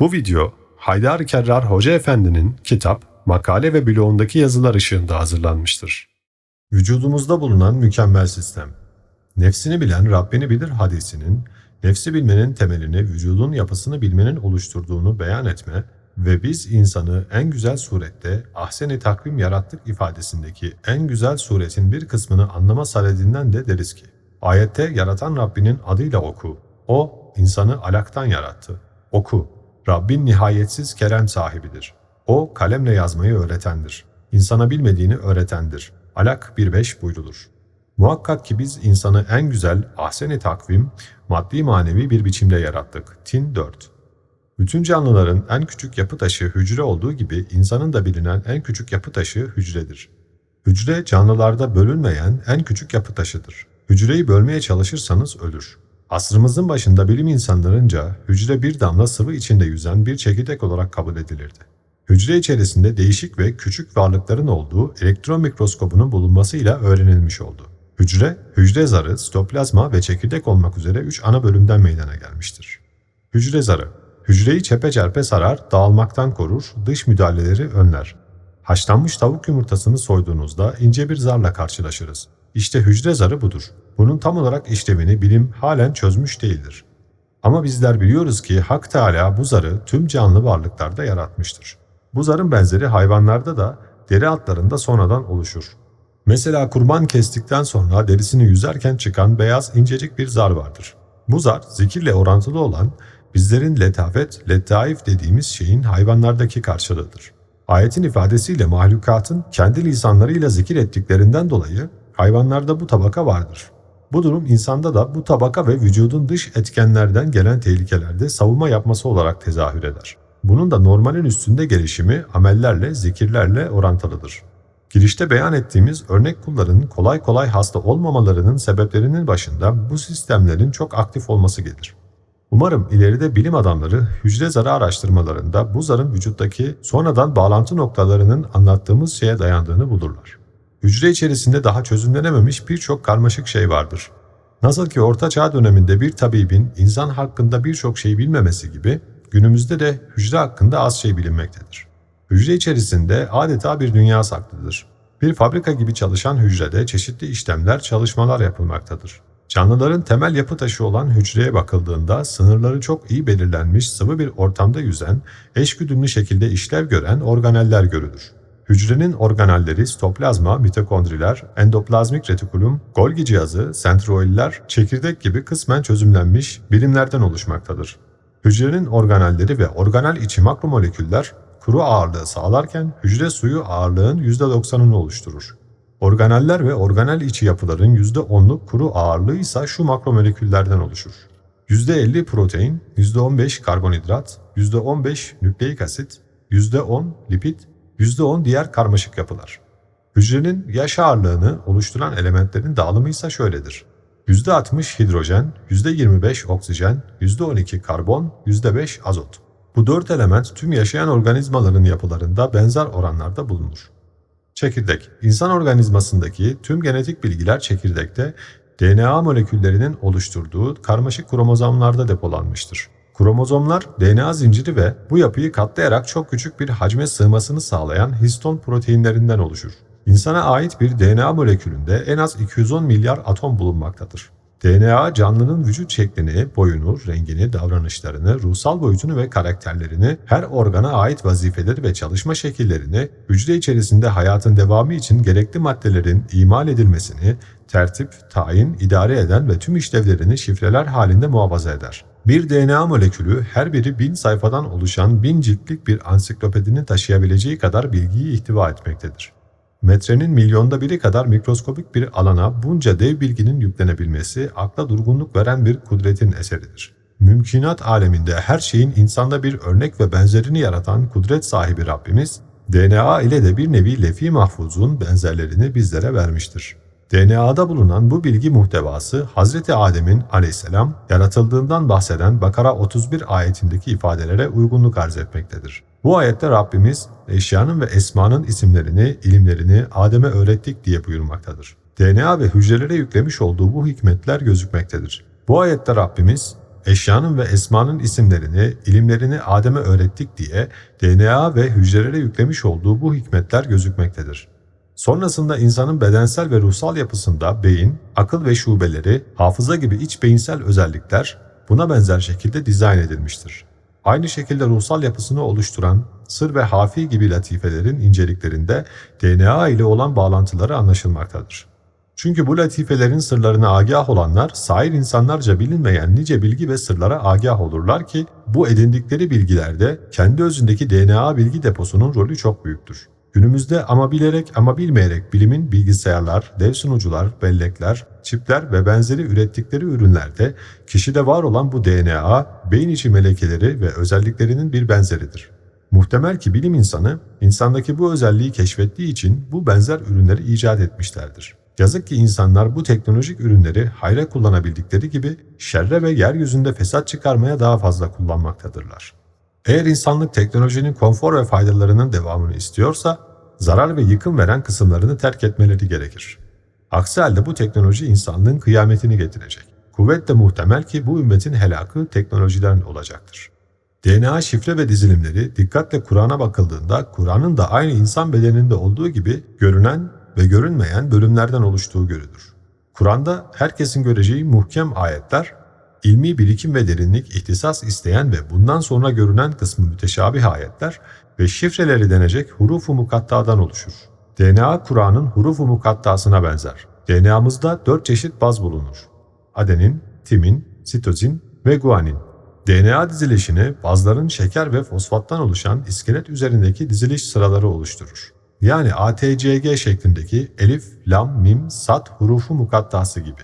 Bu video Haydar Kerrar Hoca Efendi'nin kitap, makale ve bloğundaki yazılar ışığında hazırlanmıştır. Vücudumuzda bulunan mükemmel sistem. Nefsini bilen Rabbini bilir hadisinin, nefsi bilmenin temelini vücudun yapısını bilmenin oluşturduğunu beyan etme ve biz insanı en güzel surette ahseni takvim yarattık ifadesindeki en güzel suretin bir kısmını anlama saredinden de deriz ki, ayette yaratan Rabbinin adıyla oku. O, insanı alaktan yarattı. Oku. Rabbin nihayetsiz kerem sahibidir. O, kalemle yazmayı öğretendir. İnsana bilmediğini öğretendir. Alak 1.5 buyrulur. Muhakkak ki biz insanı en güzel, ahseni takvim, maddi manevi bir biçimde yarattık. Tin 4 bütün canlıların en küçük yapı taşı hücre olduğu gibi insanın da bilinen en küçük yapı taşı hücredir. Hücre canlılarda bölünmeyen en küçük yapı taşıdır. Hücreyi bölmeye çalışırsanız ölür. Asrımızın başında bilim insanlarınca hücre bir damla sıvı içinde yüzen bir çekirdek olarak kabul edilirdi. Hücre içerisinde değişik ve küçük varlıkların olduğu elektron mikroskobunun bulunmasıyla öğrenilmiş oldu. Hücre, hücre zarı, sitoplazma ve çekirdek olmak üzere üç ana bölümden meydana gelmiştir. Hücre zarı, hücreyi çepeçerpe sarar, dağılmaktan korur, dış müdahaleleri önler. Haşlanmış tavuk yumurtasını soyduğunuzda ince bir zarla karşılaşırız. İşte hücre zarı budur. Bunun tam olarak işlevini bilim halen çözmüş değildir. Ama bizler biliyoruz ki Hak Teala bu zarı tüm canlı varlıklarda yaratmıştır. Bu zarın benzeri hayvanlarda da deri altlarında sonradan oluşur. Mesela kurban kestikten sonra derisini yüzerken çıkan beyaz incecik bir zar vardır. Bu zar zikirle orantılı olan bizlerin letafet, letaif dediğimiz şeyin hayvanlardaki karşılığıdır. Ayetin ifadesiyle mahlukatın kendi lisanlarıyla zikir ettiklerinden dolayı hayvanlarda bu tabaka vardır. Bu durum insanda da bu tabaka ve vücudun dış etkenlerden gelen tehlikelerde savunma yapması olarak tezahür eder. Bunun da normalin üstünde gelişimi amellerle, zikirlerle orantılıdır. Girişte beyan ettiğimiz örnek kulların kolay kolay hasta olmamalarının sebeplerinin başında bu sistemlerin çok aktif olması gelir. Umarım ileride bilim adamları hücre zarı araştırmalarında bu zarın vücuttaki sonradan bağlantı noktalarının anlattığımız şeye dayandığını bulurlar. Hücre içerisinde daha çözümlenememiş birçok karmaşık şey vardır. Nasıl ki Orta Çağ döneminde bir tabibin insan hakkında birçok şey bilmemesi gibi günümüzde de hücre hakkında az şey bilinmektedir. Hücre içerisinde adeta bir dünya saklıdır. Bir fabrika gibi çalışan hücrede çeşitli işlemler, çalışmalar yapılmaktadır. Canlıların temel yapı taşı olan hücreye bakıldığında sınırları çok iyi belirlenmiş sıvı bir ortamda yüzen, eşgüdümlü şekilde işlev gören organeller görülür. Hücrenin organelleri stoplazma, mitokondriler, endoplazmik retikulum, Golgi cihazı, sentroiller, çekirdek gibi kısmen çözümlenmiş birimlerden oluşmaktadır. Hücrenin organelleri ve organel içi makromoleküller kuru ağırlığı sağlarken hücre suyu ağırlığın %90'ını oluşturur. Organeller ve organel içi yapıların %10'luk kuru ağırlığı ise şu makromoleküllerden oluşur. %50 protein, %15 karbonhidrat, %15 nükleik asit, %10 lipid, %10 diğer karmaşık yapılar. Hücrenin yaş ağırlığını oluşturan elementlerin dağılımı ise şöyledir. %60 hidrojen, %25 oksijen, %12 karbon, %5 azot. Bu dört element tüm yaşayan organizmaların yapılarında benzer oranlarda bulunur. Çekirdek, insan organizmasındaki tüm genetik bilgiler çekirdekte DNA moleküllerinin oluşturduğu karmaşık kromozomlarda depolanmıştır. Kromozomlar DNA zinciri ve bu yapıyı katlayarak çok küçük bir hacme sığmasını sağlayan histon proteinlerinden oluşur. İnsana ait bir DNA molekülünde en az 210 milyar atom bulunmaktadır. DNA canlının vücut şeklini, boyunu, rengini, davranışlarını, ruhsal boyutunu ve karakterlerini, her organa ait vazifeleri ve çalışma şekillerini, hücre içerisinde hayatın devamı için gerekli maddelerin imal edilmesini, tertip, tayin, idare eden ve tüm işlevlerini şifreler halinde muhafaza eder. Bir DNA molekülü her biri bin sayfadan oluşan bin ciltlik bir ansiklopedinin taşıyabileceği kadar bilgiyi ihtiva etmektedir. Metrenin milyonda biri kadar mikroskopik bir alana bunca dev bilginin yüklenebilmesi akla durgunluk veren bir kudretin eseridir. Mümkünat aleminde her şeyin insanda bir örnek ve benzerini yaratan kudret sahibi Rabbimiz, DNA ile de bir nevi lefi mahfuzun benzerlerini bizlere vermiştir. DNA'da bulunan bu bilgi muhtevası Hazreti Adem'in aleyhisselam yaratıldığından bahseden Bakara 31 ayetindeki ifadelere uygunluk arz etmektedir. Bu ayette Rabbimiz eşyanın ve esmanın isimlerini, ilimlerini Adem'e öğrettik diye buyurmaktadır. DNA ve hücrelere yüklemiş olduğu bu hikmetler gözükmektedir. Bu ayette Rabbimiz eşyanın ve esmanın isimlerini, ilimlerini Adem'e öğrettik diye DNA ve hücrelere yüklemiş olduğu bu hikmetler gözükmektedir. Sonrasında insanın bedensel ve ruhsal yapısında beyin, akıl ve şubeleri, hafıza gibi iç beyinsel özellikler buna benzer şekilde dizayn edilmiştir. Aynı şekilde ruhsal yapısını oluşturan sır ve hafi gibi latifelerin inceliklerinde DNA ile olan bağlantıları anlaşılmaktadır. Çünkü bu latifelerin sırlarına agah olanlar, sair insanlarca bilinmeyen nice bilgi ve sırlara agah olurlar ki, bu edindikleri bilgilerde kendi özündeki DNA bilgi deposunun rolü çok büyüktür. Günümüzde ama bilerek ama bilmeyerek bilimin bilgisayarlar, dev sunucular, bellekler, çipler ve benzeri ürettikleri ürünlerde kişide var olan bu DNA, beyin içi melekeleri ve özelliklerinin bir benzeridir. Muhtemel ki bilim insanı, insandaki bu özelliği keşfettiği için bu benzer ürünleri icat etmişlerdir. Yazık ki insanlar bu teknolojik ürünleri hayra kullanabildikleri gibi şerre ve yeryüzünde fesat çıkarmaya daha fazla kullanmaktadırlar. Eğer insanlık teknolojinin konfor ve faydalarının devamını istiyorsa, zarar ve yıkım veren kısımlarını terk etmeleri gerekir. Aksi halde bu teknoloji insanlığın kıyametini getirecek. Kuvvetle muhtemel ki bu ümmetin helakı teknolojiden olacaktır. DNA şifre ve dizilimleri dikkatle Kur'an'a bakıldığında Kur'an'ın da aynı insan bedeninde olduğu gibi görünen ve görünmeyen bölümlerden oluştuğu görülür. Kur'an'da herkesin göreceği muhkem ayetler, ilmi birikim ve derinlik ihtisas isteyen ve bundan sonra görünen kısmı müteşabih ayetler ve şifreleri denecek hurufu mukattadan oluşur. DNA Kur'an'ın hurufu mukattasına benzer. DNA'mızda dört çeşit baz bulunur. Adenin, timin, sitozin ve guanin. DNA dizilişini bazların şeker ve fosfattan oluşan iskelet üzerindeki diziliş sıraları oluşturur. Yani ATCG şeklindeki elif, lam, mim, sat hurufu mukattası gibi.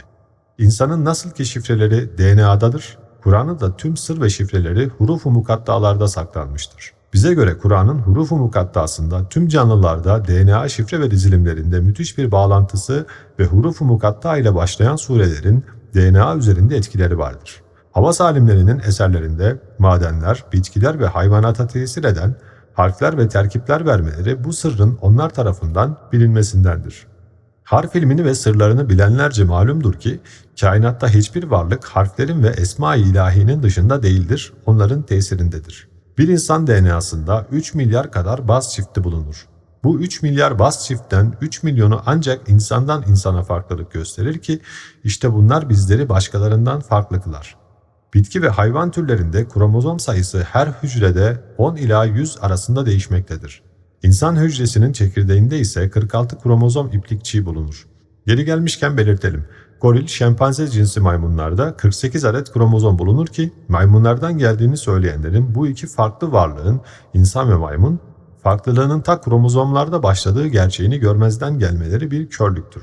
İnsanın nasıl ki şifreleri DNA'dadır, Kur'an'ın da tüm sır ve şifreleri hurufu mukattalarda saklanmıştır. Bize göre Kur'an'ın hurufu mukattasında tüm canlılarda DNA şifre ve dizilimlerinde müthiş bir bağlantısı ve hurufu mukatta ile başlayan surelerin DNA üzerinde etkileri vardır. Hava salimlerinin eserlerinde madenler, bitkiler ve hayvanata tesir eden harfler ve terkipler vermeleri bu sırrın onlar tarafından bilinmesindendir. Harf ilmini ve sırlarını bilenlerce malumdur ki, kainatta hiçbir varlık harflerin ve esma-i ilahinin dışında değildir, onların tesirindedir. Bir insan DNA'sında 3 milyar kadar baz çifti bulunur. Bu 3 milyar baz çiftten 3 milyonu ancak insandan insana farklılık gösterir ki, işte bunlar bizleri başkalarından farklı kılar. Bitki ve hayvan türlerinde kromozom sayısı her hücrede 10 ila 100 arasında değişmektedir. İnsan hücresinin çekirdeğinde ise 46 kromozom iplikçiği bulunur. Geri gelmişken belirtelim. Goril, şempanze cinsi maymunlarda 48 adet kromozom bulunur ki maymunlardan geldiğini söyleyenlerin bu iki farklı varlığın insan ve maymun farklılığının ta kromozomlarda başladığı gerçeğini görmezden gelmeleri bir körlüktür.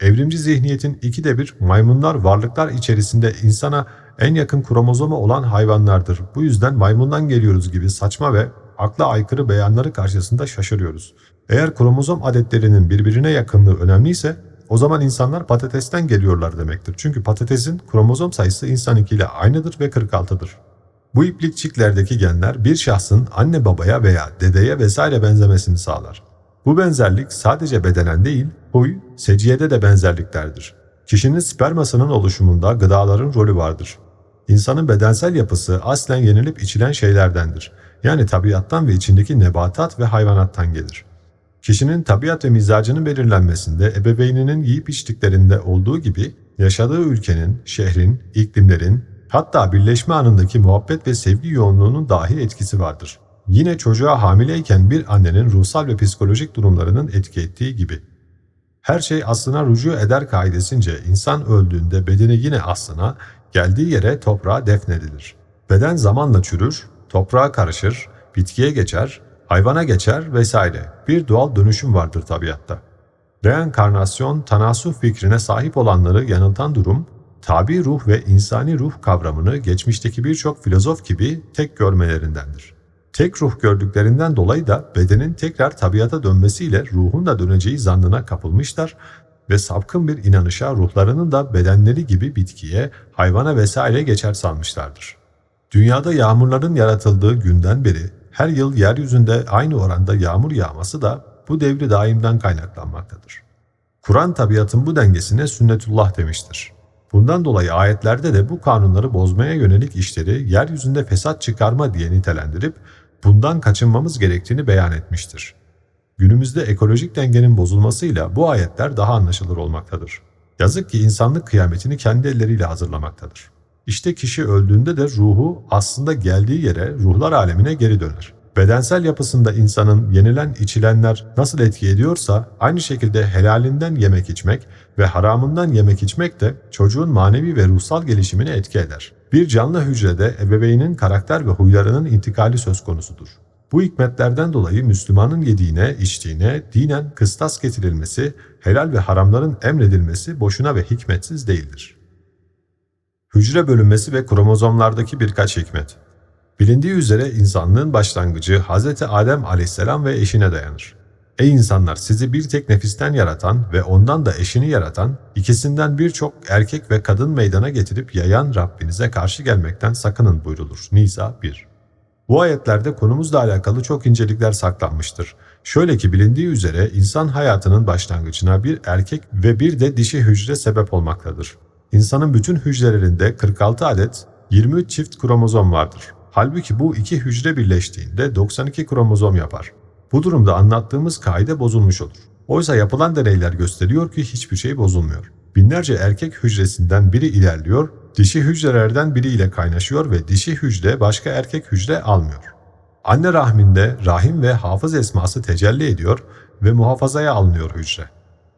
Evrimci zihniyetin ikide bir maymunlar varlıklar içerisinde insana en yakın kromozoma olan hayvanlardır. Bu yüzden maymundan geliyoruz gibi saçma ve akla aykırı beyanları karşısında şaşırıyoruz. Eğer kromozom adetlerinin birbirine yakınlığı önemliyse o zaman insanlar patatesten geliyorlar demektir. Çünkü patatesin kromozom sayısı insanınkiyle aynıdır ve 46'dır. Bu iplikçiklerdeki genler bir şahsın anne babaya veya dedeye vesaire benzemesini sağlar. Bu benzerlik sadece bedenen değil, huy, seciyede de benzerliklerdir. Kişinin spermasının oluşumunda gıdaların rolü vardır. İnsanın bedensel yapısı aslen yenilip içilen şeylerdendir. Yani tabiattan ve içindeki nebatat ve hayvanattan gelir. Kişinin tabiat ve mizacının belirlenmesinde ebeveyninin yiyip içtiklerinde olduğu gibi yaşadığı ülkenin, şehrin, iklimlerin, hatta birleşme anındaki muhabbet ve sevgi yoğunluğunun dahi etkisi vardır. Yine çocuğa hamileyken bir annenin ruhsal ve psikolojik durumlarının etki ettiği gibi. Her şey aslına rücu eder kaidesince insan öldüğünde bedeni yine aslına, geldiği yere toprağa defnedilir. Beden zamanla çürür, toprağa karışır, bitkiye geçer, hayvana geçer vesaire. Bir doğal dönüşüm vardır tabiatta. Reenkarnasyon, tanasuf fikrine sahip olanları yanıltan durum, tabi ruh ve insani ruh kavramını geçmişteki birçok filozof gibi tek görmelerindendir. Tek ruh gördüklerinden dolayı da bedenin tekrar tabiata dönmesiyle ruhun da döneceği zannına kapılmışlar ve sapkın bir inanışa ruhlarının da bedenleri gibi bitkiye, hayvana vesaire geçer sanmışlardır. Dünyada yağmurların yaratıldığı günden beri her yıl yeryüzünde aynı oranda yağmur yağması da bu devri daimden kaynaklanmaktadır. Kur'an tabiatın bu dengesine sünnetullah demiştir. Bundan dolayı ayetlerde de bu kanunları bozmaya yönelik işleri yeryüzünde fesat çıkarma diye nitelendirip bundan kaçınmamız gerektiğini beyan etmiştir. Günümüzde ekolojik dengenin bozulmasıyla bu ayetler daha anlaşılır olmaktadır. Yazık ki insanlık kıyametini kendi elleriyle hazırlamaktadır. İşte kişi öldüğünde de ruhu aslında geldiği yere ruhlar alemine geri döner. Bedensel yapısında insanın yenilen içilenler nasıl etki ediyorsa aynı şekilde helalinden yemek içmek ve haramından yemek içmek de çocuğun manevi ve ruhsal gelişimini etki eder. Bir canlı hücrede ebeveynin karakter ve huylarının intikali söz konusudur. Bu hikmetlerden dolayı Müslümanın yediğine, içtiğine dinen kıstas getirilmesi, helal ve haramların emredilmesi boşuna ve hikmetsiz değildir. Hücre bölünmesi ve kromozomlardaki birkaç hikmet Bilindiği üzere insanlığın başlangıcı Hz. Adem aleyhisselam ve eşine dayanır. Ey insanlar sizi bir tek nefisten yaratan ve ondan da eşini yaratan, ikisinden birçok erkek ve kadın meydana getirip yayan Rabbinize karşı gelmekten sakının buyrulur. Nisa 1 Bu ayetlerde konumuzla alakalı çok incelikler saklanmıştır. Şöyle ki bilindiği üzere insan hayatının başlangıcına bir erkek ve bir de dişi hücre sebep olmaktadır. İnsanın bütün hücrelerinde 46 adet 23 çift kromozom vardır. Halbuki bu iki hücre birleştiğinde 92 kromozom yapar. Bu durumda anlattığımız kaide bozulmuş olur. Oysa yapılan deneyler gösteriyor ki hiçbir şey bozulmuyor. Binlerce erkek hücresinden biri ilerliyor, dişi hücrelerden biri ile kaynaşıyor ve dişi hücre başka erkek hücre almıyor. Anne rahminde rahim ve hafız esması tecelli ediyor ve muhafazaya alınıyor hücre.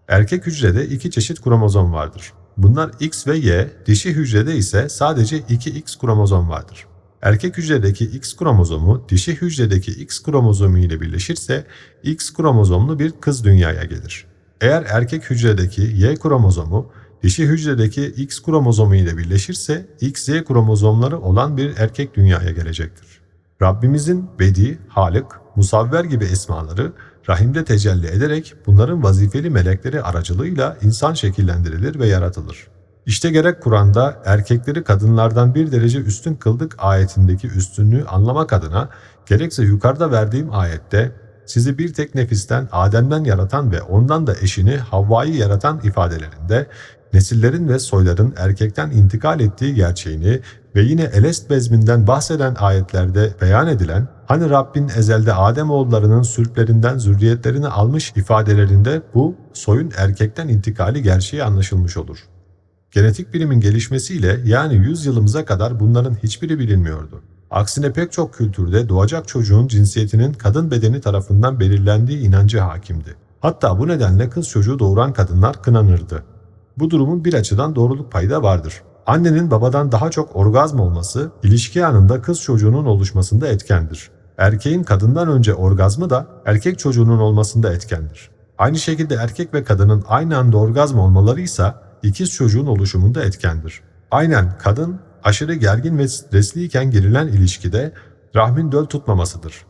Erkek hücrede iki çeşit kromozom vardır. Bunlar X ve Y, dişi hücrede ise sadece 2X kromozom vardır. Erkek hücredeki X kromozomu dişi hücredeki X kromozomu ile birleşirse X kromozomlu bir kız dünyaya gelir. Eğer erkek hücredeki Y kromozomu dişi hücredeki X kromozomu ile birleşirse XY kromozomları olan bir erkek dünyaya gelecektir. Rabbimizin Bedi, Halık, Musavver gibi esmaları rahimde tecelli ederek bunların vazifeli melekleri aracılığıyla insan şekillendirilir ve yaratılır. İşte gerek Kur'an'da erkekleri kadınlardan bir derece üstün kıldık ayetindeki üstünlüğü anlamak adına gerekse yukarıda verdiğim ayette sizi bir tek nefisten Adem'den yaratan ve ondan da eşini Havva'yı yaratan ifadelerinde nesillerin ve soyların erkekten intikal ettiği gerçeğini ve yine Elest bezminden bahseden ayetlerde beyan edilen hani Rabbin ezelde Adem oğullarının sülplerinden zürriyetlerini almış ifadelerinde bu soyun erkekten intikali gerçeği anlaşılmış olur. Genetik bilimin gelişmesiyle yani 100 yılımıza kadar bunların hiçbiri bilinmiyordu. Aksine pek çok kültürde doğacak çocuğun cinsiyetinin kadın bedeni tarafından belirlendiği inancı hakimdi. Hatta bu nedenle kız çocuğu doğuran kadınlar kınanırdı. Bu durumun bir açıdan doğruluk payı da vardır. Annenin babadan daha çok orgazm olması, ilişki anında kız çocuğunun oluşmasında etkendir. Erkeğin kadından önce orgazmı da erkek çocuğunun olmasında etkendir. Aynı şekilde erkek ve kadının aynı anda orgazm olmaları ise ikiz çocuğun oluşumunda etkendir. Aynen kadın aşırı gergin ve stresliyken girilen ilişkide rahmin döl tutmamasıdır.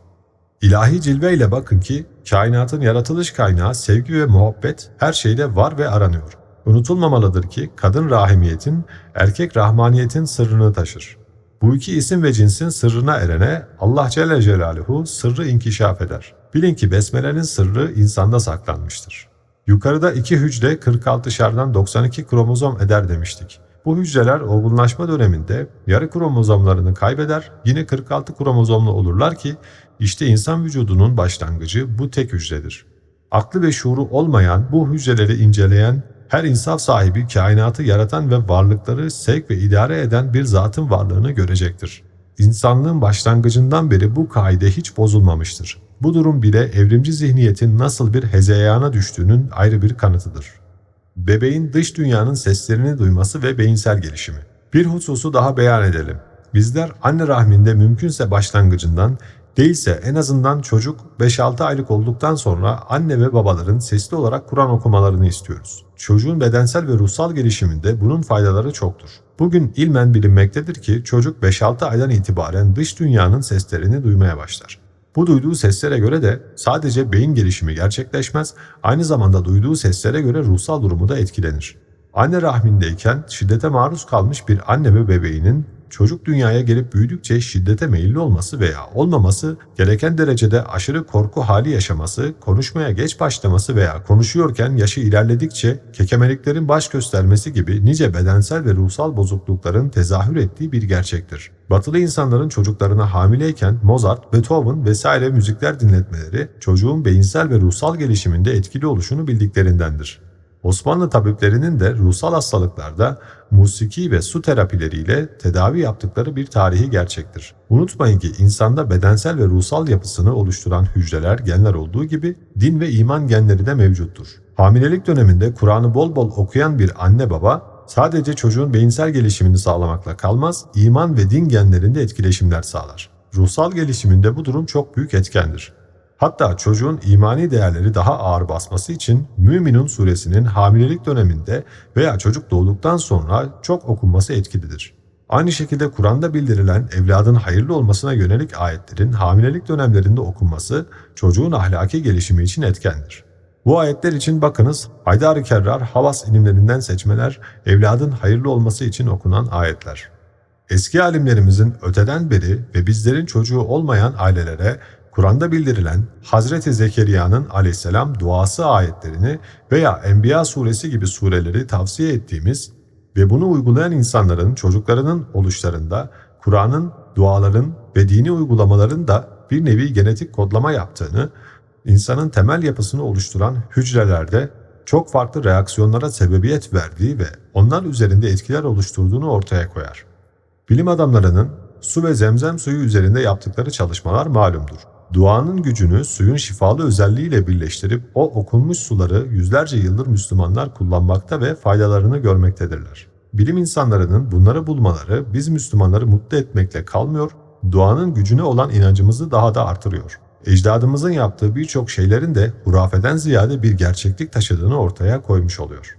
İlahi cilve ile bakın ki kainatın yaratılış kaynağı sevgi ve muhabbet her şeyde var ve aranıyor. Unutulmamalıdır ki kadın rahimiyetin, erkek rahmaniyetin sırrını taşır. Bu iki isim ve cinsin sırrına erene Allah Celle Celaluhu sırrı inkişaf eder. Bilin ki besmelenin sırrı insanda saklanmıştır. Yukarıda iki hücre 46 şardan 92 kromozom eder demiştik. Bu hücreler olgunlaşma döneminde yarı kromozomlarını kaybeder, yine 46 kromozomlu olurlar ki işte insan vücudunun başlangıcı bu tek hücredir. Aklı ve şuuru olmayan bu hücreleri inceleyen her insaf sahibi kainatı yaratan ve varlıkları sevk ve idare eden bir zatın varlığını görecektir. İnsanlığın başlangıcından beri bu kaide hiç bozulmamıştır. Bu durum bile evrimci zihniyetin nasıl bir hezeyana düştüğünün ayrı bir kanıtıdır. Bebeğin dış dünyanın seslerini duyması ve beyinsel gelişimi. Bir hususu daha beyan edelim. Bizler anne rahminde mümkünse başlangıcından değilse en azından çocuk 5-6 aylık olduktan sonra anne ve babaların sesli olarak Kur'an okumalarını istiyoruz. Çocuğun bedensel ve ruhsal gelişiminde bunun faydaları çoktur. Bugün ilmen bilinmektedir ki çocuk 5-6 aydan itibaren dış dünyanın seslerini duymaya başlar. Bu duyduğu seslere göre de sadece beyin gelişimi gerçekleşmez, aynı zamanda duyduğu seslere göre ruhsal durumu da etkilenir. Anne rahmindeyken şiddete maruz kalmış bir anne ve bebeğinin çocuk dünyaya gelip büyüdükçe şiddete meyilli olması veya olmaması, gereken derecede aşırı korku hali yaşaması, konuşmaya geç başlaması veya konuşuyorken yaşı ilerledikçe kekemeliklerin baş göstermesi gibi nice bedensel ve ruhsal bozuklukların tezahür ettiği bir gerçektir. Batılı insanların çocuklarına hamileyken Mozart, Beethoven vesaire müzikler dinletmeleri çocuğun beyinsel ve ruhsal gelişiminde etkili oluşunu bildiklerindendir. Osmanlı tabiplerinin de ruhsal hastalıklarda musiki ve su terapileriyle tedavi yaptıkları bir tarihi gerçektir. Unutmayın ki insanda bedensel ve ruhsal yapısını oluşturan hücreler, genler olduğu gibi din ve iman genleri de mevcuttur. Hamilelik döneminde Kur'an'ı bol bol okuyan bir anne baba sadece çocuğun beyinsel gelişimini sağlamakla kalmaz, iman ve din genlerinde etkileşimler sağlar. Ruhsal gelişiminde bu durum çok büyük etkendir. Hatta çocuğun imani değerleri daha ağır basması için Müminun suresinin hamilelik döneminde veya çocuk doğduktan sonra çok okunması etkilidir. Aynı şekilde Kur'an'da bildirilen evladın hayırlı olmasına yönelik ayetlerin hamilelik dönemlerinde okunması çocuğun ahlaki gelişimi için etkendir. Bu ayetler için bakınız Haydar-ı Kerrar Havas ilimlerinden seçmeler evladın hayırlı olması için okunan ayetler. Eski alimlerimizin öteden beri ve bizlerin çocuğu olmayan ailelere Kur'an'da bildirilen Hazreti Zekeriya'nın aleyhisselam duası ayetlerini veya Enbiya suresi gibi sureleri tavsiye ettiğimiz ve bunu uygulayan insanların çocuklarının oluşlarında Kur'an'ın, duaların ve dini uygulamaların da bir nevi genetik kodlama yaptığını, insanın temel yapısını oluşturan hücrelerde çok farklı reaksiyonlara sebebiyet verdiği ve onlar üzerinde etkiler oluşturduğunu ortaya koyar. Bilim adamlarının su ve zemzem suyu üzerinde yaptıkları çalışmalar malumdur. Duanın gücünü suyun şifalı özelliğiyle birleştirip o okunmuş suları yüzlerce yıldır Müslümanlar kullanmakta ve faydalarını görmektedirler. Bilim insanlarının bunları bulmaları biz Müslümanları mutlu etmekle kalmıyor, duanın gücüne olan inancımızı daha da artırıyor. Ecdadımızın yaptığı birçok şeylerin de hurafeden ziyade bir gerçeklik taşıdığını ortaya koymuş oluyor.